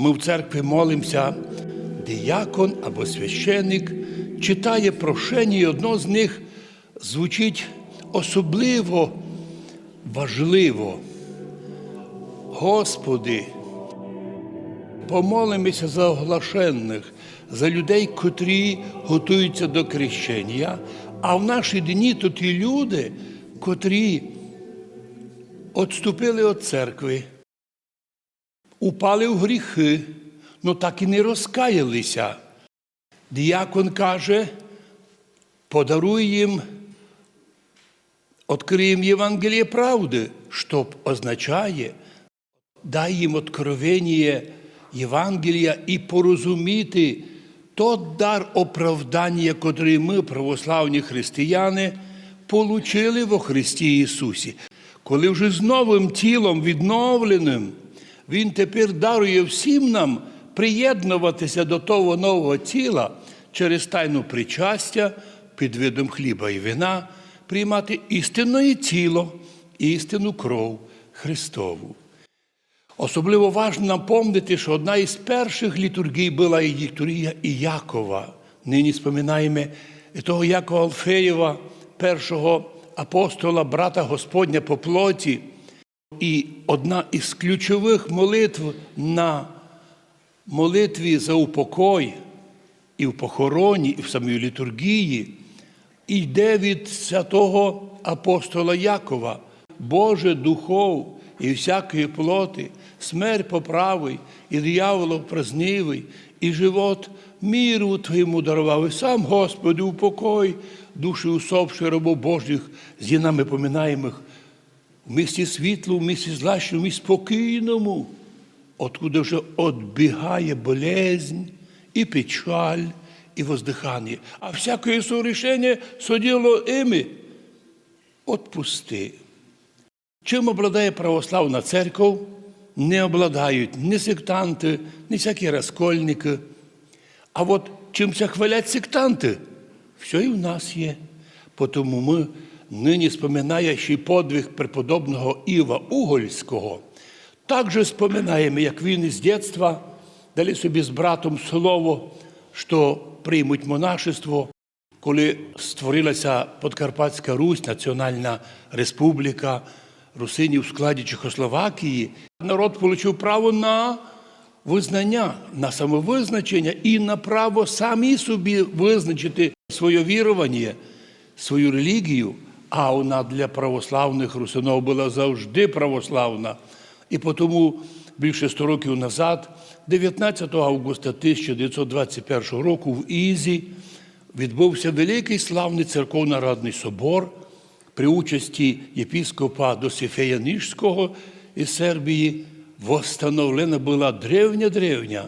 Ми в церкві молимося, діякон або священик читає прошення, і одно з них звучить особливо важливо. Господи, помолимося за оглашених, за людей, котрі готуються до крещення. А в наші дні тут і люди, котрі відступили від церкви, упали в гріхи, ну так і не розкаялися. Діякон каже, подаруй їм, відкриємо Євангеліє правди, що означає, дай їм откровення Євангелія і порозуміти тот дар оправдання, котрий ми, православні християни, получили во Христі Ісусі. Коли вже з новим тілом відновленим, Він тепер дарує всім нам приєднуватися до того нового тіла через тайну причастя під видом хліба і вина, приймати істинне тіло, істинну кров Христову. Особливо важливо нам пам'ятати, що одна із перших літургій була і літургія Іякова. Нині споминаємо того Якова Алфеєва, першого апостола, брата Господня по плоті. І одна із ключових молитв на молитві за упокой і в похороні, і в самій літургії йде від святого апостола Якова, Боже духов і всякої плоти, смерть поправий, і дияволов празнивий, і живот міру Твоєму дарував, і сам Господи, упокой, душі усопши рабов Божих, з нами поминаємих, в місті світлу, в місті злащу, в місті спокійному, откуда вже відбігає болезнь і печаль, і воздихання. А всякое сорішення судило ими. Отпусти. Чим обладає православна церква? Не обладають ні сектанти, ні всякі розкольники. А от чимся хвалять сектанти, все і в нас є. Тому ми нині споминаючи подвиг преподобного Іва Угольського, також споминаємо, як він із дитинства дали собі з братом слово, що приймуть монашество, коли створилася Подкарпатська Русь, Національна Республіка, Русині в складі Чехословакії, народ отримав право на визнання, на самовизначення і на право самі собі визначити своє вірування, свою релігію. А вона для православних русинов була завжди православна. І тому більше 100 років назад, 19 августа 1921 року, в Ізі відбувся великий славний церковно-радний собор при участі єпіскопа Досифея Ніжського із Сербії. Восстановлена була древня-древня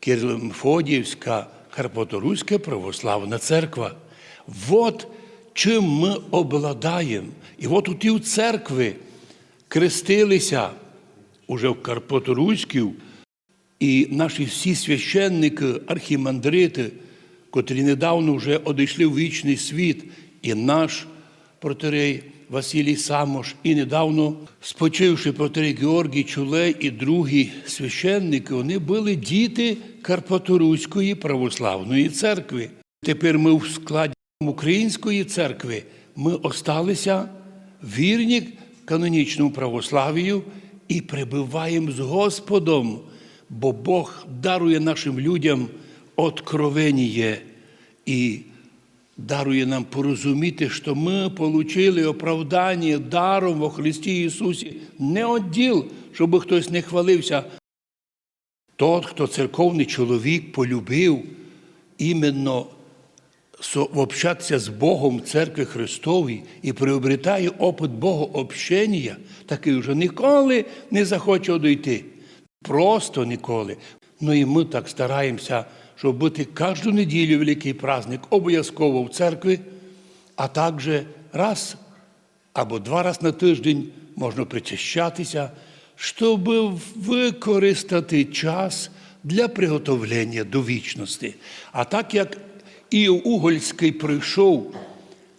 Кирло-Мефодіївська Карпаторуська православна церква. Вот чим ми обладаємо. І от у ті церкви крестилися уже в Карпаторуськів, і наші всі священники, архімандрити, котрі недавно вже одійшли в вічний світ, і наш протерей Василій Самош, і недавно спочивши протерей Георгій Чулей і другі священники, вони були діти Карпаторуської православної церкви. Тепер ми в складі Української церкви ми осталися вірні канонічному православію і прибуваємо з Господом, бо Бог дарує нашим людям откровення і дарує нам порозуміти, що ми отримали оправдання даром во Христі Ісусі не одділ, щоб хтось не хвалився. Тот, хто церковний чоловік полюбив іменно общатися з Богом в церкві і приобретає опит Богообщення, такий вже ніколи не захоче одійти. Просто ніколи. Ну і ми так стараємося, щоб бути кожну неділю великий праздник обов'язково в церкві, а також раз або два рази на тиждень можна причащатися, щоб використати час для приготовлення до вічності. А так як Іов Угольський прийшов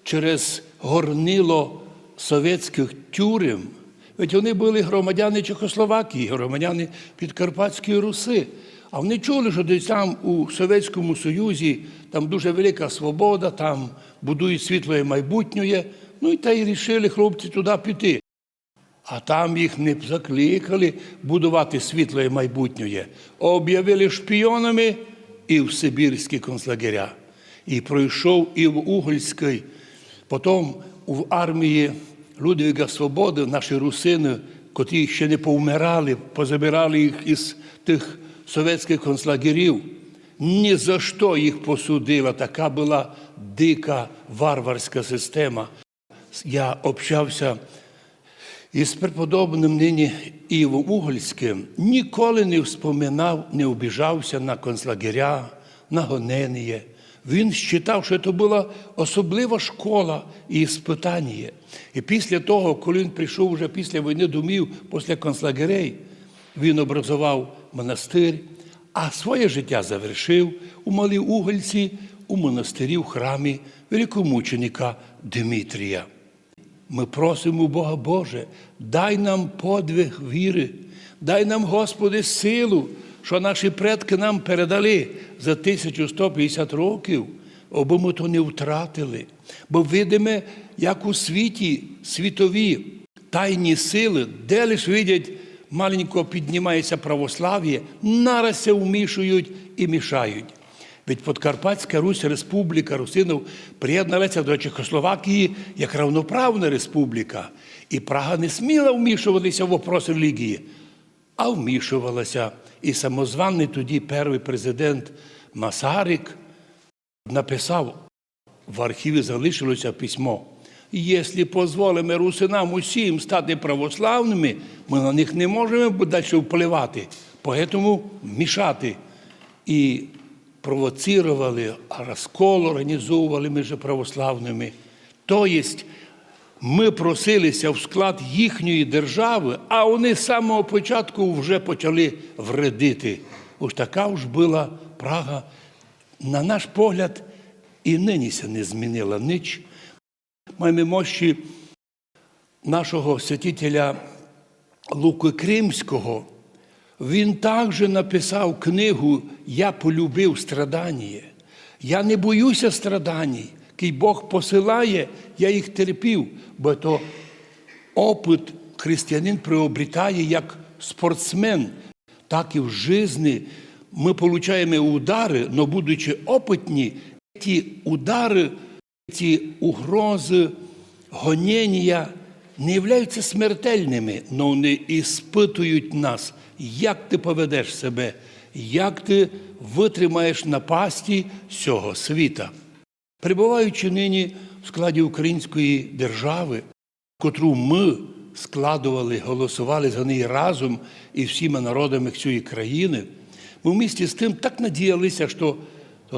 через горнило совєтських тюрем, Ведь вони були громадяни Чехословакії, громадяни Підкарпатської Руси. А вони чули, що десь там у Совєтському Союзі там дуже велика свобода, там будують світле майбутнє. Ну і та й рішили хлопці туди піти. А там їх не закликали будувати світле майбутнє. Об'явили шпіонами і в Сибірські концлагеря. І пройшов і в Угольський. Потім в армії Людвіга Свободи наші русини, котрі ще не повмирали, позабирали їх із тих совєтських концлагерів. Ні за що їх посудила. Така була дика варварська система. Я общався із преподобним нині Івом Угольським ніколи не вспоминав, не обіжався на концлагеря, на гонення. Він вважав, що це була особлива школа і іспитання. І після того, коли він прийшов вже після війни домів, після концлагерей, він образував монастир, а своє життя завершив у Малій Угольці у монастирі в храмі великомученика Димитрія. Ми просимо Бога Боже, дай нам подвиг віри, дай нам, Господи, силу, що наші предки нам передали за 1150 років, аби ми то не втратили. Бо видимо, як у світі світові тайні сили, де лиш видять, маленько піднімається православ'я, нараз вмішують і мішають. Ведь Подкарпатська Русь Республіка Русинов приєдналася до Чехословакії як равноправна республіка. І Прага не сміла вмішуватися в вопроси релігії, а вмішувалася. І самозваний тоді перший президент Масарик написав, в архіві залишилося письмо. Якщо дозволимо русинам усім стати православними, ми на них не можемо далі впливати, тому мішати. І провоцировали, розкол організовували між православними. Тобто ми просилися в склад їхньої держави, а вони з самого початку вже почали вредити. Ось така ж була Прага. На наш погляд, і нині се не змінила ніч. Маємо мощі нашого святителя Луки Кримського. Він також написав книгу Я полюбив страдання. Я не боюся страдань, кий Бог посилає, я їх терпів, бо то опит християнин приобретає як спортсмен, так і в житті. Ми отримуємо удари, але будучи опитні, ті удари, ці угрози, гонення не являються смертельними, але вони іспитують нас, як ти поведеш себе, як ти витримаєш напасті цього світа. Перебуваючи нині в складі української держави, котру ми складували, голосували за неї разом і всіма народами цієї країни, ми в місті з тим так надіялися, що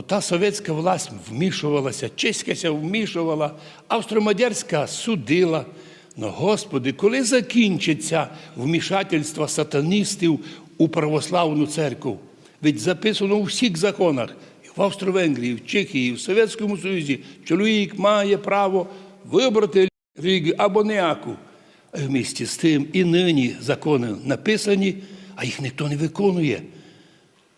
та совєтська власть вмішувалася, чеськася вмішувала, австромадярська судила. Но, Господи, коли закінчиться вмішательство сатаністів у православну церкву? Ведь записано у всіх законах, в Австро-Венгрії, в Чехії, в Совєтському Союзі, чоловік має право вибрати релігію або ніяку. В місті з тим і нині закони написані, а їх ніхто не виконує.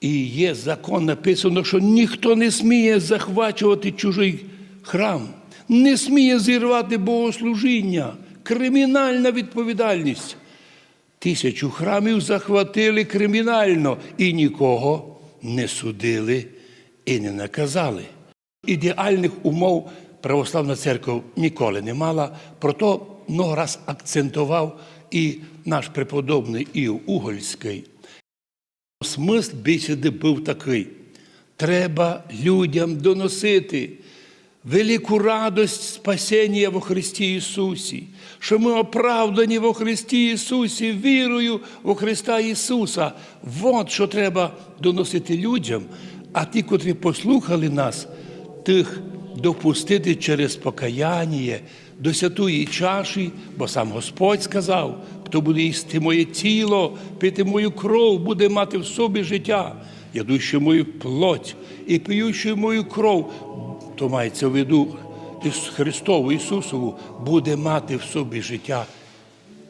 І є закон написано, що ніхто не сміє захвачувати чужий храм, не сміє зірвати богослужіння, кримінальна відповідальність. Тисячу храмів захватили кримінально і нікого не судили і не наказали. Ідеальних умов православна церква ніколи не мала, проте много раз акцентував і наш преподобний Іов Угольський. Смисл бесіди був такий: треба людям доносити велику радость спасіння во Христі Ісусі, що ми оправдані во Христі Ісусі, вірою во Христа Ісуса. От що треба доносити людям, а ті, котрі послухали нас, тих допустити через покаяння до святої чаші, бо сам Господь сказав, хто буде їсти моє тіло, пити мою кров, буде мати в собі життя, ядущий мою плоть і пиючий мою кров, то мається в виду Христову Ісусову, буде мати в собі життя.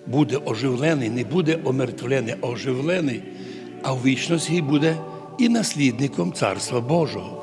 Буде оживлений, не буде омертвлений, а оживлений, а в вічності буде і наслідником Царства Божого.